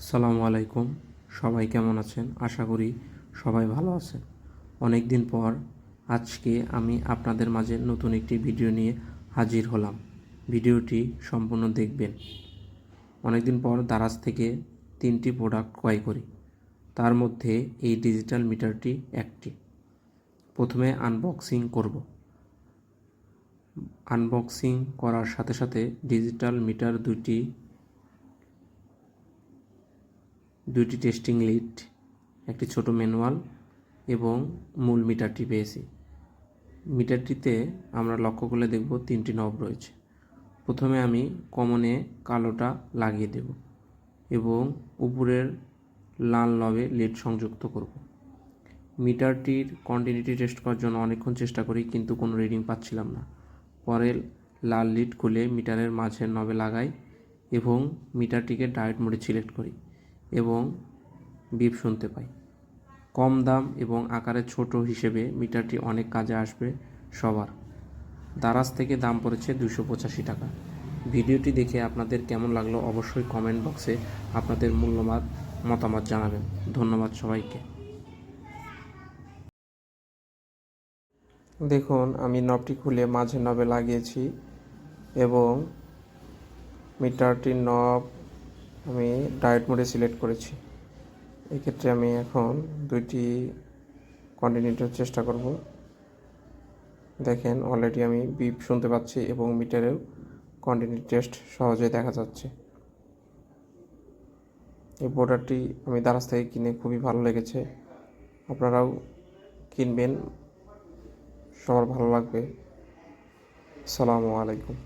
আসসালামু আলাইকুম। সবাই কেমন আছেন? আশা করি সবাই ভালো আছেন। অনেক দিন পর আজকে আমি আপনাদের মাঝে নতুন একটি ভিডিও নিয়ে হাজির হলাম। ভিডিওটি সম্পূর্ণ দেখবেন। অনেক দিন পর দারাজ থেকে তিনটি প্রোডাক্ট ক্রয় করি। তার মধ্যে এই ডিজিটাল মিটারটি একটি। প্রথমে আনবক্সিং করব। আনবক্সিং করার সাথে সাথে ডিজিটাল মিটার দুটি দুইটি টেস্টিং লিড একটি ছোট ম্যানুয়াল এবং মূল মিটারটি পেয়েছি। মিটারটিতে আমরা লক্ষ্য করলে দেখব তিনটি নব রয়েছে। প্রথমে আমি কমনে কালোটা লাগিয়ে দেব এবং উপরের লাল নবে লিড সংযুক্ত করব। মিটারটির কন্টিনিউটি টেস্ট করার জন্য অনেকক্ষণ চেষ্টা করি, কিন্তু কোনো রিডিং পাচ্ছিলাম না। পরে লাল লিড খুলে মিটারের মাঝের নবে লাগাই এবং মিটারটিকে ডায়েট মোডে সিলেক্ট করি। এবং বিপ শুনতে পাই। কম দাম এবং আকারে ছোট হিসেবে মিটারটি অনেক কাজে আসবে সবার। দারাজ থেকে দাম পড়েছে দুশো পঁচাশি টাকা। ভিডিওটি দেখে আপনাদের কেমন লাগল অবশ্যই কমেন্ট বক্সে আপনাদের মূল্যবান মতামত জানাবেন। ধন্যবাদ সবাইকে। দেখুন, আমি নবটি খুলে মাঝে নবে লাগিয়েছি এবং মিটারটির নব আমি ডায়েট মোডে সিলেক্ট করেছি। এক্ষেত্রে আমি এখন দুইটি কন্টিনিউটার চেষ্টা করব। দেখেন অলরেডি আমি বিপ শুনতে পাচ্ছি এবং মিটারেও কন্টিনিউ টেস্ট সহজে দেখা যাচ্ছে। এই বোর্ডারটি আমি দারাজ থেকে কিনে খুবই ভালো লেগেছে। আপনারাও কিনবেন, সবার ভালো লাগবে। সালামু আলাইকুম।